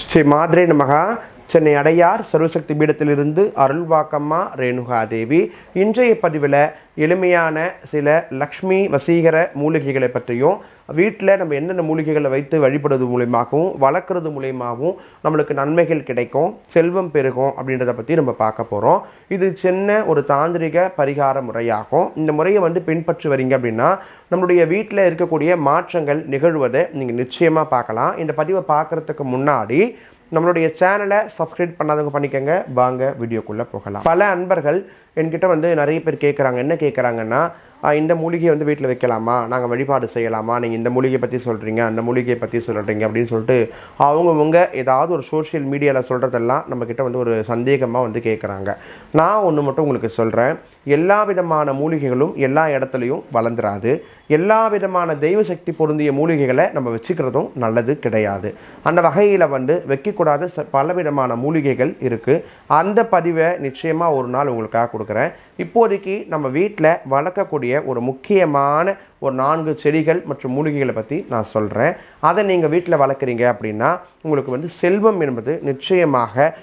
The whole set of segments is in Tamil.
శ్రీ మాద్రే నమ சென்னை அடையார் சர்வசக்தி பீடத்திலிருந்து அருள்வாக்கம்மா ரேணுகா தேவி இன்றைய பதிவில் எளிமையான சில லக்ஷ்மி வசீகர மூலிகைகளை பற்றியும் வீட்டில் நம்ம என்னென்ன மூலிகைகளை வைத்து வழிபடுறது மூலியமாகவும் வளர்க்குறது மூலியமாகவும் நம்மளுக்கு நன்மைகள் கிடைக்கும் செல்வம் பெருகும் அப்படின்றத பற்றி நம்ம பார்க்க போகிறோம் இது சின்ன ஒரு தாந்திரிக பரிகார முறையாகும். இந்த முறையை வந்து பின்பற்றி வரீங்க அப்படின்னா நம்மளுடைய வீட்டில் இருக்கக்கூடிய மாற்றங்கள் நிகழ்வதை நீங்கள் நிச்சயமாக பார்க்கலாம். இந்த பதிவை பார்க்குறதுக்கு முன்னாடி நம்மளுடைய சேனலை சப்ஸ்கிரைப் பண்ணாதவங்க பண்ணிக்கோங்க. வாங்க வீடியோக்குள்ளே போகலாம். பல அன்பர்கள் என்கிட்ட வந்து நிறைய பேர் கேட்குறாங்க என்ன கேட்குறாங்கன்னா இந்த மூலிகையை வந்து வீட்டில் வைக்கலாமா? நாங்கள் வழிபாடு செய்யலாமா? நீங்கள் இந்த மூலிகையை பற்றி சொல்கிறீங்க அந்த மூலிகையை பற்றி சொல்கிறீங்க அப்படின்னு சொல்லிட்டு அவங்கவுங்க ஏதாவது ஒரு சோஷியல் மீடியாவில் சொல்கிறதெல்லாம் நம்மக்கிட்ட வந்து ஒரு சந்தேகமாக வந்து கேட்குறாங்க நான் ஒன்று மட்டும் உங்களுக்கு சொல்கிறேன் எல்லா விதமான மூலிகைகளும் எல்லா இடத்துலையும் வளர்ந்துராது. எல்லா விதமான தெய்வ சக்தி பொருந்திய மூலிகைகளை நம்ம வச்சுக்கிறதும் நல்லது கிடையாது. அந்த வகையில் வந்து வைக்கக்கூடாத ச பல விதமான மூலிகைகள் இருக்குது அந்த பதிவை நிச்சயமாக ஒரு நாள் உங்களுக்காக கொடுக்குறேன். இப்போதைக்கு நம்ம வீட்டில் வளர்க்கக்கூடிய ஒரு முக்கியமான ஒரு நான்கு செடிகள் மற்றும் மூலிகைகளை பற்றி நான் சொல்கிறேன் அதை நீங்கள் வீட்டில் வளர்க்குறீங்க அப்படின்னா உங்களுக்கு வந்து செல்வம் என்பது நிச்சயமாக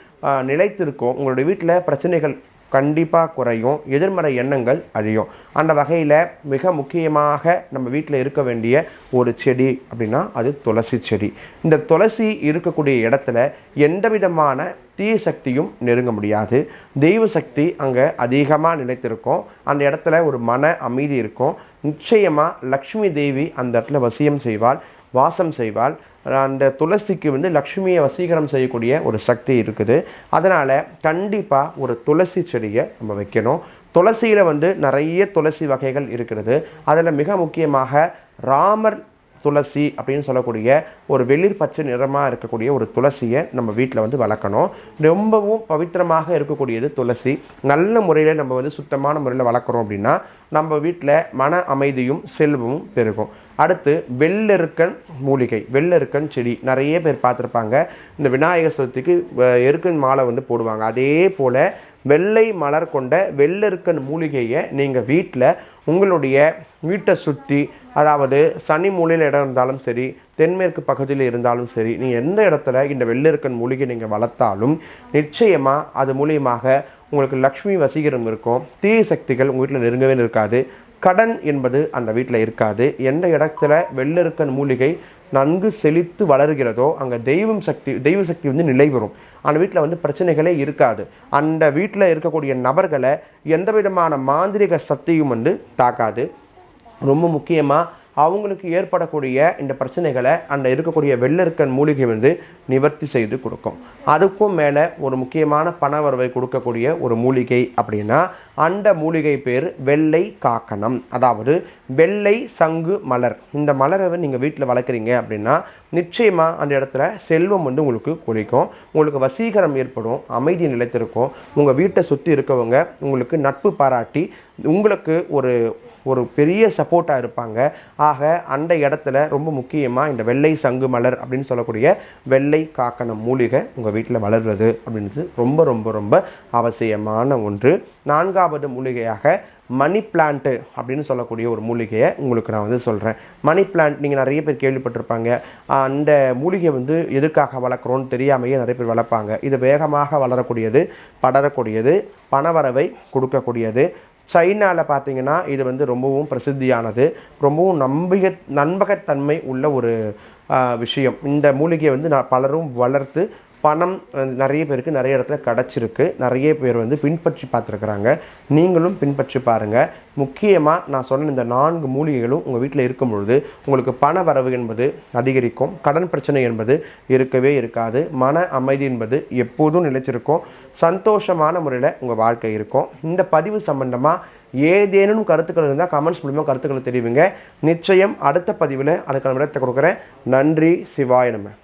நிலைத்திருக்கும். உங்களுடைய வீட்டில் பிரச்சனைகள் கண்டிப்பாக குறையும். எதிர்மறை எண்ணங்கள் அழியும். அந்த வகையில் மிக முக்கியமாக நம்ம வீட்டில் இருக்க வேண்டிய ஒரு செடி அப்படின்னா அது துளசி செடி. இந்த துளசி இருக்கக்கூடிய இடத்துல எந்த விதமான தீய சக்தியும் நெருங்க முடியாது. தெய்வ சக்தி அங்கே அதிகமாக நிலைத்திருக்கும். அந்த இடத்துல ஒரு மன அமைதி இருக்கும். நிச்சயமாக லக்ஷ்மி தேவி அந்த இடத்துல வசியம் செய்வாள். வாசம் செய்வாள். அந்த துளசிக்கு வந்து லக்ஷ்மியை வசீகரம் செய்யக்கூடிய ஒரு சக்தி இருக்குது. அதனால் கண்டிப்பாக ஒரு துளசி செடியை நம்ம வைக்கணும். துளசியில் வந்து நிறைய துளசி வகைகள் இருக்கிறது. அதில் மிக முக்கியமாக ராமர் துளசி அப்படின்னு சொல்லக்கூடிய ஒரு வெளிர் பச்சை நிறமாக இருக்கக்கூடிய ஒரு துளசியை நம்ம வீட்டில் வந்து வளர்க்கணும். ரொம்பவும் பவித்திரமாக இருக்கக்கூடியது துளசி. நல்ல முறையில் நம்ம வந்து சுத்தமான முறையில் வளர்க்குறோம் அப்படின்னா நம்ம வீட்டில் மன அமைதியும் செல்வமும் பெருகும். அடுத்து வெள்ளெருக்கன் மூலிகை வெள்ளெருக்கன் செடி நிறைய பேர் பார்த்துருப்பாங்க. இந்த விநாயகர் சதுர்த்திக்கு எருக்கன் மாலை வந்து போடுவாங்க. அதே போல் வெள்ளை மலர் கொண்ட வெள்ளெருக்கன் மூலிகையை நீங்கள் வீட்டில் உங்களுடைய வீட்டை சுற்றி அதாவது சனி மூலையில் இடம் இருந்தாலும் சரி தென்மேற்கு பகுதியில் இருந்தாலும் சரி நீங்கள் எந்த இடத்துல இந்த வெள்ளிருக்கன் மூலிகை நீங்கள் வளர்த்தாலும் நிச்சயமாக அது மூலியமாக உங்களுக்கு லக்ஷ்மி வசீகரம் இருக்கும். தீய சக்திகள் உங்கள் வீட்டில் நெருங்கவே இருக்காது கடன் என்பது அந்த வீட்டில் இருக்காது. எந்த இடத்துல வெள்ளருக்கன் மூலிகை நன்கு செழித்து வளர்கிறதோ அங்கே தெய்வம் சக்தி தெய்வ சக்தி வந்து நிலை வரும் அந்த வீட்டில் வந்து பிரச்சனைகளே இருக்காது. அந்த வீட்டில் இருக்கக்கூடிய நபர்களை எந்த விதமான மாந்திரிக சக்தியும் வந்து தாக்காது. ரொம்ப முக்கியமாக அவங்களுக்கு ஏற்படக்கூடிய இந்த பிரச்சனைகளை அந்த இருக்கக்கூடிய வெள்ளருக்கன் மூலிகை வந்து நிவர்த்தி செய்து கொடுக்கும். அதுக்கும் மேலே ஒரு முக்கியமான பண வரவை கொடுக்கக்கூடிய ஒரு மூலிகை அப்படின்னா அந்த மூலிகை பேர் வெள்ளை காக்கணம். அதாவது வெள்ளை சங்கு மலர். இந்த மலரை நீங்கள் வீட்டில் வளர்க்குறீங்க அப்படின்னா நிச்சயமாக அந்த இடத்துல செல்வம் வந்து உங்களுக்கு குறைக்கும் உங்களுக்கு வசீகரம் ஏற்படும் அமைதி நிலைத்திருக்கும். உங்கள் வீட்டை சுற்றி இருக்கவங்க உங்களுக்கு நட்பு பாராட்டி உங்களுக்கு ஒரு ஒரு பெரிய சப்போர்ட்டாக இருப்பாங்க. ஆக அந்த இடத்துல ரொம்ப முக்கியமாக இந்த வெள்ளை சங்கு மலர் அப்படின்னு சொல்லக்கூடிய வெள்ளை காக்கணம் மூலிகை உங்கள் வீட்டில் வளர்றது அப்படின்றது ரொம்ப ரொம்ப ரொம்ப அவசியமான ஒன்று. நான்காவது மூலிகையாக மணி பிளான்ட்டு அப்படின்னு சொல்லக்கூடிய ஒரு மூலிகையை உங்களுக்கு நான் வந்து சொல்கிறேன் மணி பிளான்ட் நீங்கள் நிறைய பேர் கேள்விப்பட்டிருப்பாங்க. அந்த மூலிகை வந்து எதுக்காக வளர்க்குறோன்னு தெரியாமையே நிறைய பேர் வளர்ப்பாங்க. இது வேகமாக வளரக்கூடியது படரக்கூடியது பணவரவை கொடுக்கக்கூடியது. சைனாவில் பார்த்தீங்கன்னா இது வந்து ரொம்பவும் பிரசித்தியானது. ரொம்பவும் நம்பிக நம்பகத்தன்மை உள்ள ஒரு விஷயம். இந்த மூலிகையை வந்து நான் பலரும் வளர்த்து பணம் நிறைய பேருக்கு நிறைய இடத்துல கிடச்சிருக்கு. நிறைய பேர் வந்து பின்பற்றி பார்த்துருக்குறாங்க. நீங்களும் பின்பற்றி பாருங்கள் முக்கியமாக நான் சொன்ன இந்த நான்கு மூலிகைகளும் உங்கள் வீட்டில் இருக்கும் பொழுது உங்களுக்கு பண வரவு என்பது அதிகரிக்கும். கடன் பிரச்சனை என்பது இருக்கவே இருக்காது. மன அமைதி என்பது எப்போதும் நிலைச்சிருக்கும் சந்தோஷமான முறையில் உங்கள் வாழ்க்கை இருக்கும். இந்த பதிவு சம்பந்தமாக ஏதேனும் கருத்துக்கள் இருந்தால் கமெண்ட்ஸ் மூலிமா கருத்துக்களை தெரிவிங்க. நிச்சயம் அடுத்த பதிவில் அதுக்கான விடத்தை கொடுக்குறேன். நன்றி. சிவாய நம்ம